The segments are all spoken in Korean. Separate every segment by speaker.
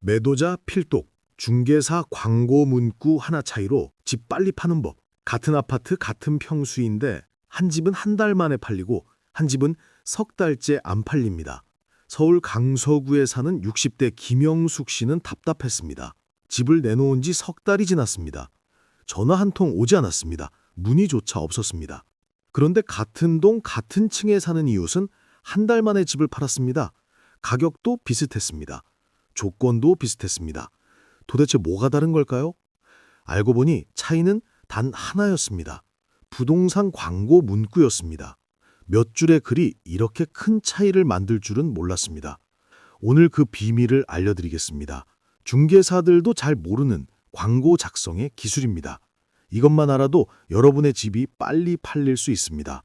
Speaker 1: 매도자 필독, 중개사 광고 문구 하나 차이로 집 빨리 파는 법. 같은 아파트 같은 평수인데 한 집은 한 달 만에 팔리고 한 집은 석 달째 안 팔립니다. 서울 강서구에 사는 60대 김영숙 씨는 답답했습니다. 집을 내놓은 지 석 달이 지났습니다. 전화 한 통 오지 않았습니다. 문의조차 없었습니다. 그런데 같은 동 같은 층에 사는 이웃은 한 달 만에 집을 팔았습니다. 가격도 비슷했습니다. 조건도 비슷했습니다. 도대체 뭐가 다른 걸까요? 알고 보니 차이는 단 하나였습니다. 부동산 광고 문구였습니다. 몇 줄의 글이 이렇게 큰 차이를 만들 줄은 몰랐습니다. 오늘 그 비밀을 알려드리겠습니다. 중개사들도 잘 모르는 광고 작성의 기술입니다. 이것만 알아도 여러분의 집이 빨리 팔릴 수 있습니다.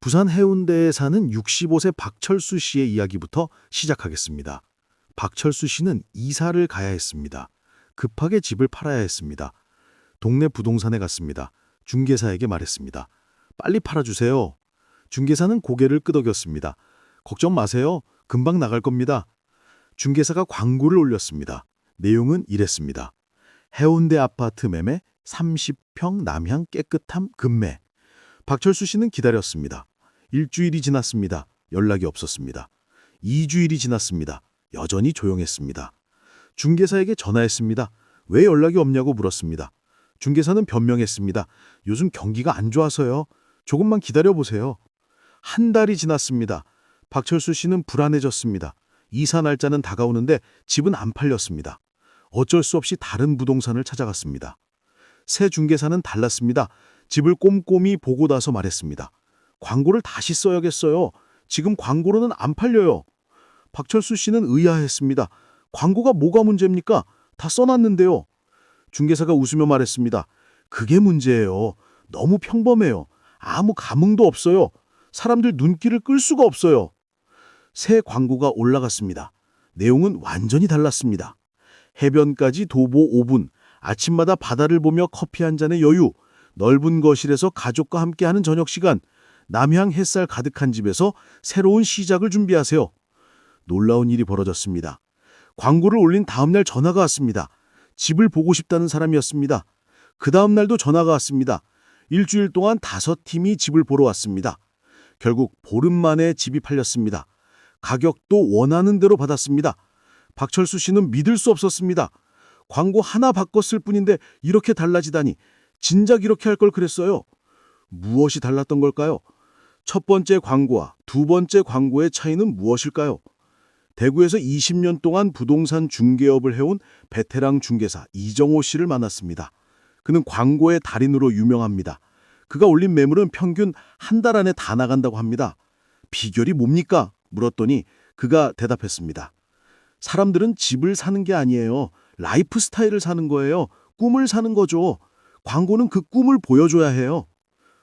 Speaker 1: 부산 해운대에 사는 65세 박철수 씨의 이야기부터 시작하겠습니다. 박철수 씨는 이사를 가야 했습니다. 급하게 집을 팔아야 했습니다. 동네 부동산에 갔습니다. 중개사에게 말했습니다. 빨리 팔아주세요. 중개사는 고개를 끄덕였습니다. 걱정 마세요. 금방 나갈 겁니다. 중개사가 광고를 올렸습니다. 내용은 이랬습니다. 해운대 아파트 매매 30평 남향 깨끗함 금매. 박철수 씨는 기다렸습니다. 일주일이 지났습니다. 연락이 없었습니다. 2주일이 지났습니다. 여전히 조용했습니다. 중개사에게 전화했습니다. 왜 연락이 없냐고 물었습니다. 중개사는 변명했습니다. 요즘 경기가 안 좋아서요. 조금만 기다려보세요. 한 달이 지났습니다. 박철수 씨는 불안해졌습니다. 이사 날짜는 다가오는데 집은 안 팔렸습니다. 어쩔 수 없이 다른 부동산을 찾아갔습니다. 새 중개사는 달랐습니다. 집을 꼼꼼히 보고 나서 말했습니다. 광고를 다시 써야겠어요. 지금 광고로는 안 팔려요. 박철수 씨는 의아했습니다. 광고가 뭐가 문제입니까? 다 써놨는데요. 중개사가 웃으며 말했습니다. 그게 문제예요. 너무 평범해요. 아무 감흥도 없어요. 사람들 눈길을 끌 수가 없어요. 새 광고가 올라갔습니다. 내용은 완전히 달랐습니다. 해변까지 도보 5분, 아침마다 바다를 보며 커피 한 잔의 여유, 넓은 거실에서 가족과 함께하는 저녁 시간, 남향 햇살 가득한 집에서 새로운 시작을 준비하세요. 놀라운 일이 벌어졌습니다. 광고를 올린 다음 날 전화가 왔습니다. 집을 보고 싶다는 사람이었습니다. 그 다음 날도 전화가 왔습니다. 일주일 동안 다섯 팀이 집을 보러 왔습니다. 결국 보름 만에 집이 팔렸습니다. 가격도 원하는 대로 받았습니다. 박철수 씨는 믿을 수 없었습니다. 광고 하나 바꿨을 뿐인데 이렇게 달라지다니 진작 이렇게 할 걸 그랬어요. 무엇이 달랐던 걸까요? 첫 번째 광고와 두 번째 광고의 차이는 무엇일까요? 대구에서 20년 동안 부동산 중개업을 해온 베테랑 중개사 이정호 씨를 만났습니다. 그는 광고의 달인으로 유명합니다. 그가 올린 매물은 평균 한 달 안에 다 나간다고 합니다. 비결이 뭡니까? 물었더니 그가 대답했습니다. 사람들은 집을 사는 게 아니에요. 라이프 스타일을 사는 거예요. 꿈을 사는 거죠. 광고는 그 꿈을 보여줘야 해요.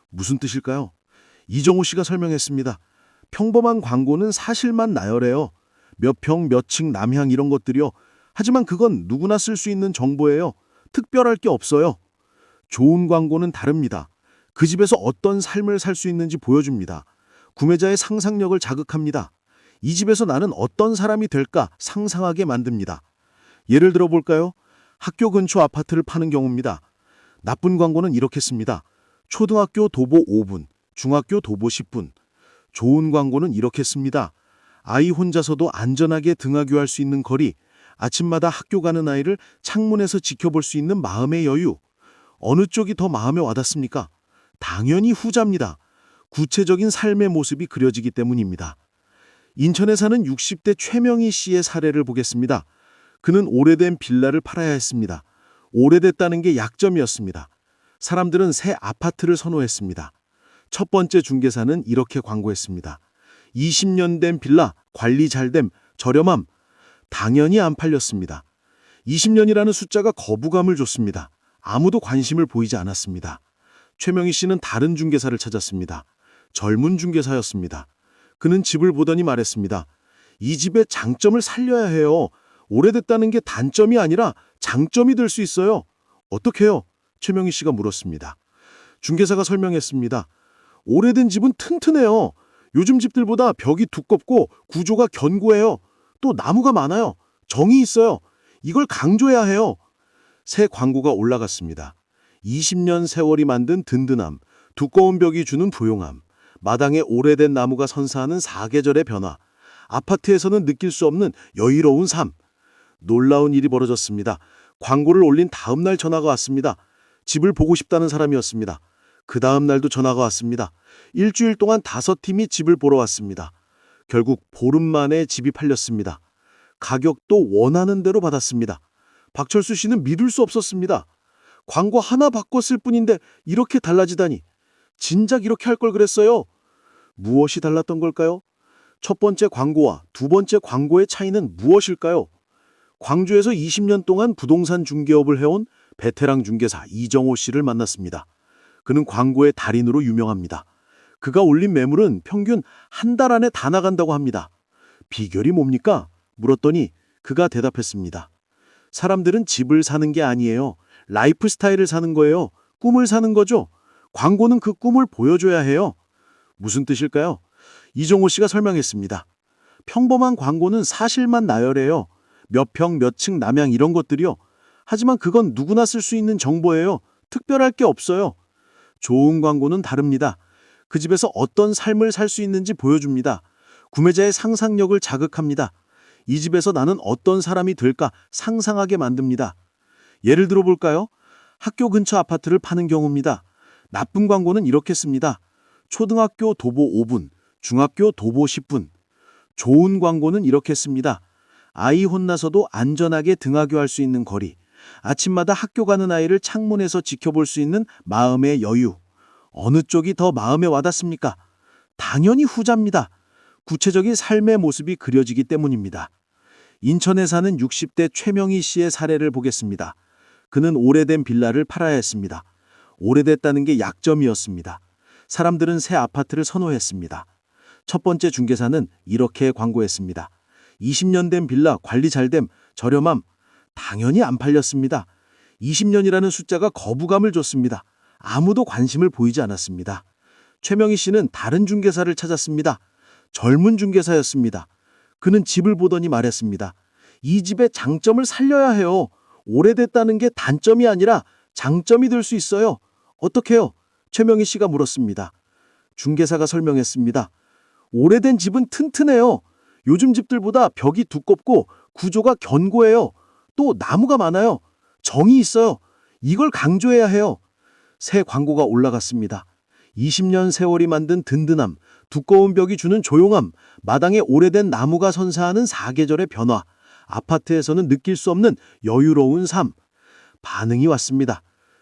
Speaker 1: 무슨 뜻일까요? 이정호 씨가 설명했습니다. 평범한 광고는 사실만 나열해요. 몇 평, 몇 층, 남향 이런 것들이요. 하지만 그건 누구나 쓸 수 있는 정보예요. 특별할 게 없어요. 좋은 광고는 다릅니다. 그 집에서 어떤 삶을 살 수 있는지 보여줍니다. 구매자의 상상력을 자극합니다. 이 집에서 나는 어떤 사람이 될까 상상하게 만듭니다. 예를 들어 볼까요? 학교 근처 아파트를 파는 경우입니다. 나쁜 광고는 이렇게 씁니다. 초등학교 도보 5분, 중학교 도보 10분. 좋은 광고는 이렇게 씁니다. 아이 혼자서도 안전하게 등하교할 수 있는 거리, 아침마다 학교 가는 아이를 창문에서 지켜볼 수 있는 마음의 여유. 어느 쪽이 더 마음에 와닿습니까? 당연히 후자입니다. 구체적인 삶의 모습이 그려지기 때문입니다. 인천에 사는 60대 최명희 씨의 사례를 보겠습니다. 그는 오래된 빌라를 팔아야 했습니다. 오래됐다는 게 약점이었습니다. 사람들은 새 아파트를 선호했습니다. 첫 번째 중개사는 이렇게 광고했습니다. 20년 된 빌라, 관리 잘됨, 저렴함. 당연히 안 팔렸습니다. 20년이라는 숫자가 거부감을 줬습니다. 아무도 관심을 보이지 않았습니다. 최명희 씨는 다른 중개사를 찾았습니다. 젊은 중개사였습니다. 그는 집을 보더니 말했습니다. 이 집의 장점을 살려야 해요. 오래됐다는 게 단점이 아니라 장점이 될 수 있어요. 어떻게 해요? 최명희 씨가 물었습니다. 중개사가 설명했습니다. 오래된 집은 튼튼해요. 요즘 집들보다 벽이 두껍고 구조가 견고해요. 또 나무가 많아요. 정이 있어요.
Speaker 2: 이걸 강조해야 해요. 새 광고가 올라갔습니다. 20년 세월이 만든 든든함, 두꺼운 벽이 주는 조용함, 마당에 오래된 나무가 선사하는 사계절의 변화, 아파트에서는 느낄 수 없는 여유로운 삶. 놀라운 일이 벌어졌습니다. 광고를 올린 다음 날 전화가 왔습니다. 집을 보고 싶다는 사람이었습니다. 그 다음 날도 전화가 왔습니다. 일주일 동안 다섯 팀이 집을 보러 왔습니다. 결국 보름 만에 집이 팔렸습니다. 가격도 원하는 대로 받았습니다. 박철수 씨는 믿을 수 없었습니다. 광고 하나 바꿨을 뿐인데 이렇게 달라지다니. 진작 이렇게 할 걸 그랬어요. 무엇이 달랐던 걸까요? 첫 번째 광고와 두 번째 광고의 차이는 무엇일까요? 광주에서 20년 동안 부동산 중개업을 해온 베테랑 중개사 이정호 씨를 만났습니다. 그는 광고의 달인으로 유명합니다. 그가 올린 매물은 평균 한 달 안에 다 나간다고 합니다. 비결이 뭡니까? 물었더니 그가 대답했습니다. 사람들은 집을 사는 게 아니에요. 라이프 스타일을 사는 거예요. 꿈을 사는 거죠. 광고는 그 꿈을 보여줘야 해요. 무슨 뜻일까요? 이종호 씨가 설명했습니다. 평범한 광고는 사실만 나열해요. 몇 평, 몇 층, 남양 이런 것들이요. 하지만 그건 누구나 쓸 수 있는 정보예요. 특별할 게 없어요. 좋은 광고는 다릅니다. 그 집에서 어떤 삶을 살 수 있는지 보여줍니다. 구매자의 상상력을 자극합니다. 이 집에서 나는 어떤 사람이 될까 상상하게 만듭니다. 예를 들어 볼까요? 학교 근처 아파트를 파는 경우입니다. 나쁜 광고는 이렇게 씁니다. 초등학교 도보 5분, 중학교 도보 10분. 좋은 광고는 이렇게 씁니다. 아이 혼나서도 안전하게 등하교할 수 있는 거리. 아침마다 학교 가는 아이를 창문에서 지켜볼 수 있는 마음의 여유. 어느 쪽이 더 마음에 와닿습니까? 당연히 후자입니다. 구체적인 삶의 모습이 그려지기 때문입니다. 인천에 사는 60대 최명희 씨의 사례를 보겠습니다. 그는 오래된 빌라를 팔아야 했습니다. 오래됐다는 게 약점이었습니다. 사람들은 새 아파트를 선호했습니다. 첫 번째 중개사는 이렇게 광고했습니다. 20년 된 빌라 관리 잘됨, 저렴함. 당연히 안 팔렸습니다. 20년이라는 숫자가 거부감을 줬습니다. 아무도 관심을 보이지 않았습니다. 최명희 씨는 다른 중개사를 찾았습니다. 젊은 중개사였습니다. 그는 집을 보더니 말했습니다. 이 집의 장점을 살려야 해요. 오래됐다는 게 단점이 아니라 장점이 될 수 있어요. 어떻게요? 최명희 씨가 물었습니다. 중개사가 설명했습니다. 오래된 집은 튼튼해요. 요즘 집들보다 벽이 두껍고 구조가 견고해요. 또 나무가 많아요. 정이 있어요. 이걸 강조해야 해요. 새 광고가 올라갔습니다. 20년 세월이 만든 든든함, 두꺼운 벽이 주는 조용함, 마당에 오래된 나무가 선사하는 사계절의 변화, 아파트에서는 느낄 수 없는 여유로운 삶. 반응이 왔습니다.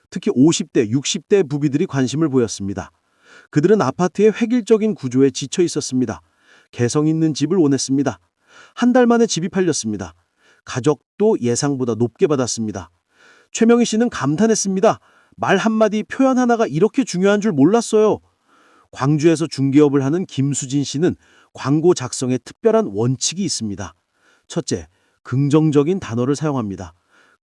Speaker 2: 특히 50대, 60대 부비들이 관심을 보였습니다. 그들은 아파트의 획일적인 구조에 지쳐 있었습니다. 개성 있는 집을 원했습니다. 한 달 만에 집이 팔렸습니다. 가격도 예상보다 높게 받았습니다. 최명희 씨는 감탄했습니다. 말 한마디 표현 하나가 이렇게 중요한 줄 몰랐어요. 광주에서 중개업을 하는 김수진 씨는 광고 작성에 특별한 원칙이 있습니다. 첫째, 긍정적인 단어를 사용합니다.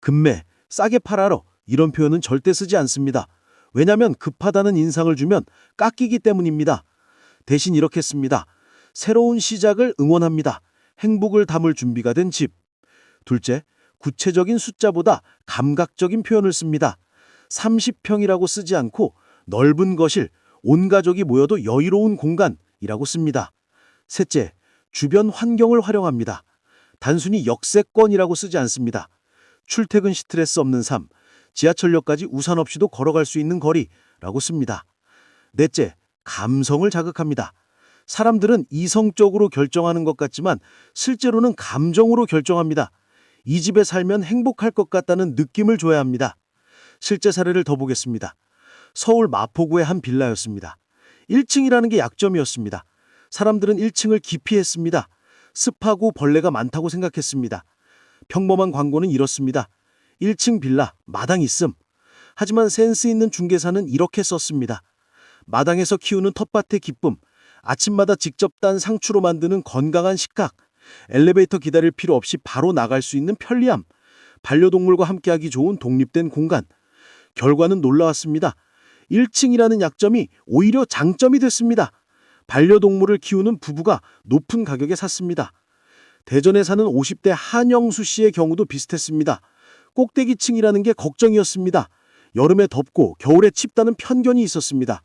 Speaker 2: 금매, 싸게 팔아러 이런 표현은 절대 쓰지 않습니다. 왜냐하면 급하다는 인상을 주면 깎이기 때문입니다. 대신 이렇게 씁니다. 새로운 시작을 응원합니다. 행복을 담을 준비가 된 집. 둘째, 구체적인 숫자보다 감각적인 표현을 씁니다. 30평이라고 쓰지 않고 넓은 거실, 온 가족이 모여도 여유로운 공간이라고 씁니다. 셋째, 주변 환경을 활용합니다. 단순히 역세권이라고 쓰지 않습니다. 출퇴근 스트레스 없는 삶, 지하철역까지 우산 없이도 걸어갈 수 있는 거리라고 씁니다. 넷째, 감성을 자극합니다. 사람들은 이성적으로 결정하는 것 같지만 실제로는 감정으로 결정합니다. 이 집에 살면 행복할 것 같다는 느낌을 줘야 합니다. 실제 사례를 더 보겠습니다. 서울 마포구의 한 빌라였습니다. 1층이라는 게 약점이었습니다. 사람들은 1층을 기피했습니다. 습하고 벌레가 많다고 생각했습니다. 평범한 광고는 이렇습니다. 1층 빌라, 마당 있음. 하지만 센스 있는 중개사는 이렇게 썼습니다. 마당에서 키우는 텃밭의 기쁨, 아침마다 직접 딴 상추로 만드는 건강한 식각, 엘리베이터 기다릴 필요 없이 바로 나갈 수 있는 편리함, 반려동물과 함께하기 좋은 독립된 공간. 결과는 놀라웠습니다. 1층이라는 약점이 오히려 장점이 됐습니다. 반려동물을 키우는 부부가 높은 가격에 샀습니다. 대전에 사는 50대 한영수 씨의 경우도 비슷했습니다. 꼭대기층이라는 게 걱정이었습니다. 여름에 덥고 겨울에 춥다는 편견이 있었습니다.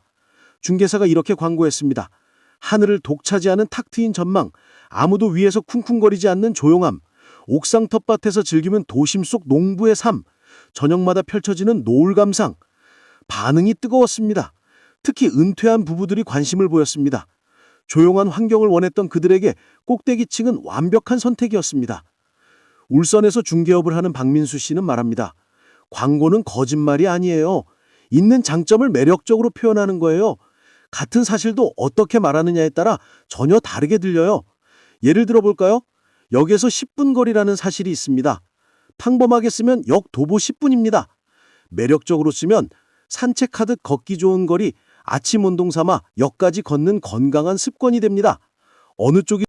Speaker 2: 중개사가 이렇게 광고했습니다. 하늘을 독차지하는 탁 트인 전망, 아무도 위에서 쿵쿵거리지 않는 조용함, 옥상 텃밭에서 즐기면 도심 속 농부의 삶, 저녁마다 펼쳐지는 노을 감상. 반응이 뜨거웠습니다. 특히 은퇴한 부부들이 관심을 보였습니다. 조용한 환경을 원했던 그들에게 꼭대기층은 완벽한 선택이었습니다. 울산에서 중개업을 하는 박민수 씨는 말합니다. 광고는 거짓말이 아니에요. 있는 장점을 매력적으로 표현하는 거예요. 같은 사실도 어떻게 말하느냐에 따라 전혀 다르게 들려요. 예를 들어 볼까요? 역에서 10분 거리라는 사실이 있습니다. 평범하게 쓰면 역 도보 10분입니다. 매력적으로 쓰면 산책하듯 걷기 좋은 거리, 아침 운동 삼아 역까지 걷는 건강한 습관이 됩니다. 어느 쪽이